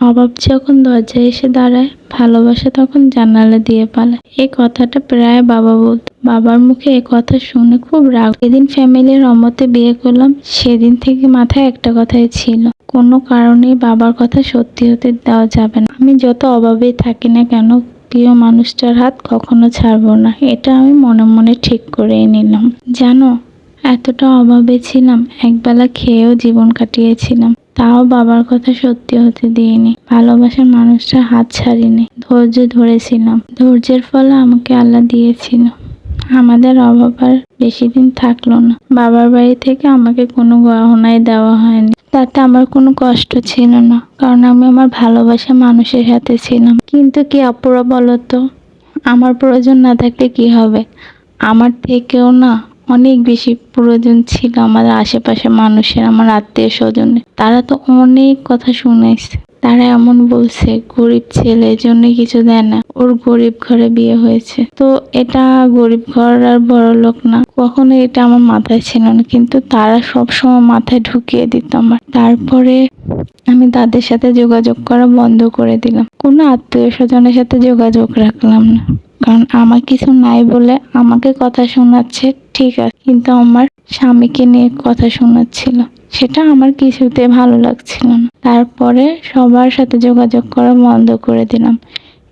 অভাব যখন দরজায় এসে দাঁড়ায়, ভালোবাসা তখন জানালা দিয়ে পালায়। এই কথাটা প্রায় বাবা বলতো। বাবার মুখে এ কথা শুনে খুব রাগ। যেদিন ফ্যামিলির অমতে বিয়ে করলাম, সেদিন থেকে মাথায় একটা কথাই ছিল। কোনো কারণে বাবার কথা সত্যি হতে দেওয়া যাবে না। আমি যত অভাবেই থাকি না কেন, প্রিয় মানুষটার হাত কখনো ছাড়বো না। এটা আমি মনে মনে ঠিক করেই নিলাম। জানো, এতটা অভাবে ছিলাম, একবেলা খেয়েও জীবন কাটিয়েছিলাম। তাও বাবার কথা সত্যি হতে দিইনি। ভালোবাসার মানুষটা হাত ছাড়িনি। ধৈর্য ধরেছিলাম। ধৈর্যের ফলে আমাকে আল্লাহ দিয়েছিল। আমাদের অভাব আর বেশি দিন থাকল না। বাবার বাড়ি থেকে আমাকে কোনো গহনাই দেওয়া হয়নি। তাতে আমার কোনো কষ্ট ছিল না, কারণ আমি আমার ভালোবাসা মানুষের সাথে ছিলাম। কিন্তু কি অপরা বলো তো? আমার প্রয়োজন না থাকলে কি হবে? আমার থেকেও না। অনেক বেশি প্রয়োজন ছিল আমাদের আশেপাশে মানুষের, আমার আত্মীয় স্বজনের তারা তো অনেক কথা শুনেছে। তারা এমন বলছে, গরিব ছেলে জন্য কিছু দেয় না। ওর গরিব ঘরে বিয়ে হয়েছে। তো এটা গরিব ঘর আর বড় লোক না। কখনো এটা আমার মাথায় ছিল না, কিন্তু তারা সব সময় মাথায় ঢুকিয়ে দিত আমার। তারপরে আমি তাদের সাথে যোগাযোগ করা বন্ধ করে দিলাম। কোনো আত্মীয় স্বজনের সাথে যোগাযোগ রাখলাম না। কারণ আমার কিছু নাই বলে আমাকে কথা শোনাচ্ছে, ঠিক আছে। কিন্তু আমার স্বামীকে নিয়ে কথা শোনাচ্ছিল। সেটা আমার কিছুতে ভালো লাগছিল না। তারপরে সবার সাথে যোগাযোগ করা বন্ধ করে দিলাম।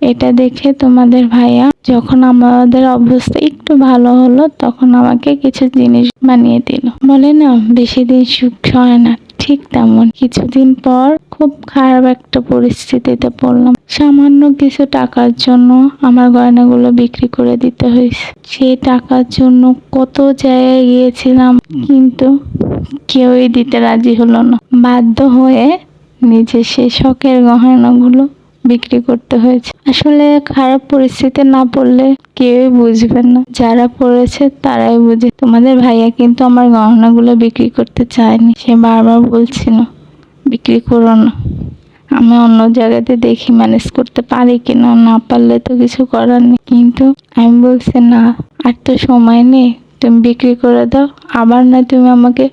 এটা দেখে তোমাদের ভাইয়া যখন আমাদের অবস্থা একটু ভালো হলো, তখন আমাকে কিছু জিনিস বানিয়ে দিল। বলে, না, বেশি দিন সুখ হয় না। ঠিক তেমন। কিছুদিন পর খুব খারাপ একটা পরিস্থিতিতে পড়লাম। সামান্য কিছু টাকার জন্য আমার গয়নাগুলো বিক্রি করে দিতে হয়েছে। সেই টাকার জন্য কত জায়গায় গিয়েছিলাম, কিন্তু কেউই দিতে রাজি হলো না। বাধ্য হয়ে নিজের সেই শখের গহনাগুলো বিক্রি করতে হয়েছে। আসলে খারাপ পরিস্থিতি না পড়লে কেউই বুঝবে না। যারা পড়েছে তারাই বুঝে। তোমাদের ভাইয়া কিন্তু আমার গহনাগুলো বিক্রি করতে চায়নি। সে বারবার বলছিল, বিক্রি করো না। আমি অন্য জায়গাতে দেখি ম্যানেজ করতে পারি কিনা, না পারলে তো কিছু করার নেই। কিন্তু আমি বলছি, না, আর তো সময় নেই। তুমি বিক্রি করে দাও। আবার না তুমি আমাকে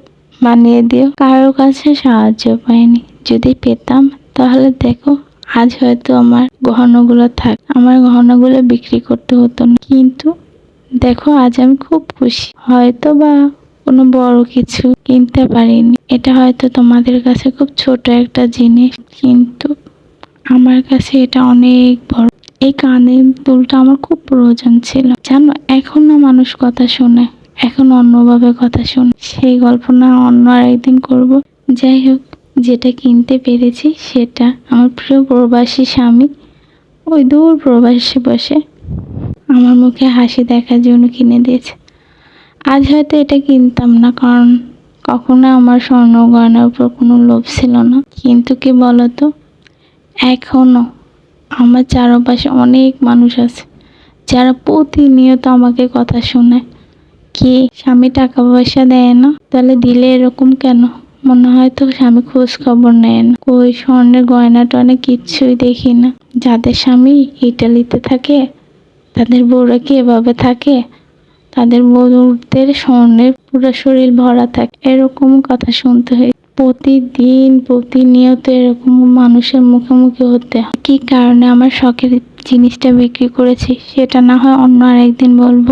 বানিয়ে দিও। কারোর কাছে সাহায্য পাইনি। যদি পেতাম, তাহলে দেখো আজ হয়তো আমার গহনাগুলো থাক, আমার গহনাগুলো বিক্রি করতে হতো না। কিন্তু দেখো, আজ আমি খুব খুশি। হয়তো বা কোনো বড় কিছু কিনতে পারিনি। এটা হয়তো তোমাদের কাছে খুব ছোট একটা জিনিস, কিন্তু আমার কাছে এটা অনেক বড়। এই কানের দুলটা আমার খুব প্রয়োজন ছিল। জানো, এখনও মানুষ কথা শোনে, এখন অন্যভাবে কথা শোনে। সেই গল্প না অন্য আরেকদিন করব। যাই হোক যেটা কিনতে পেরেছি সেটা। আমার প্রিয় প্রবাসী স্বামী ওই দূর প্রবাসী বসে আমার মুখে হাসি দেখার জন্য কিনে দিয়েছে। আজ হয়তো এটা কিনতাম না, কারণ কখনো আমার স্বর্ণ গয়নার উপর কোনো লোভ ছিল না। কিন্তু কি বলতো এখনও আমার চারপাশে অনেক মানুষ আছে যারা প্রতিনিয়ত আমাকে কথা শোনায়। কি স্বামী টাকা পয়সা দেয় না, তাহলে দিলে এরকম কেন? মনে হয় তো স্বামী খোঁজ খবর নেয় না কই স্বর্ণের গয়না টয়না কিচ্ছুই দেখি না। যাদের স্বামী ইটালিতে থাকে, তাদের বউরা কি এভাবে থাকে? তাদের বউদের স্বর্ণের পুরো শরীর ভরা থাকে। এরকম কথা শুনতে হয়। প্রতিদিন, প্রতিনিয়ত এরকম মানুষের মুখোমুখি হতে কি কারণে আমার শখের জিনিসটা বিক্রি করেছি, সেটা না হয় অন্য আরেকদিন বলব।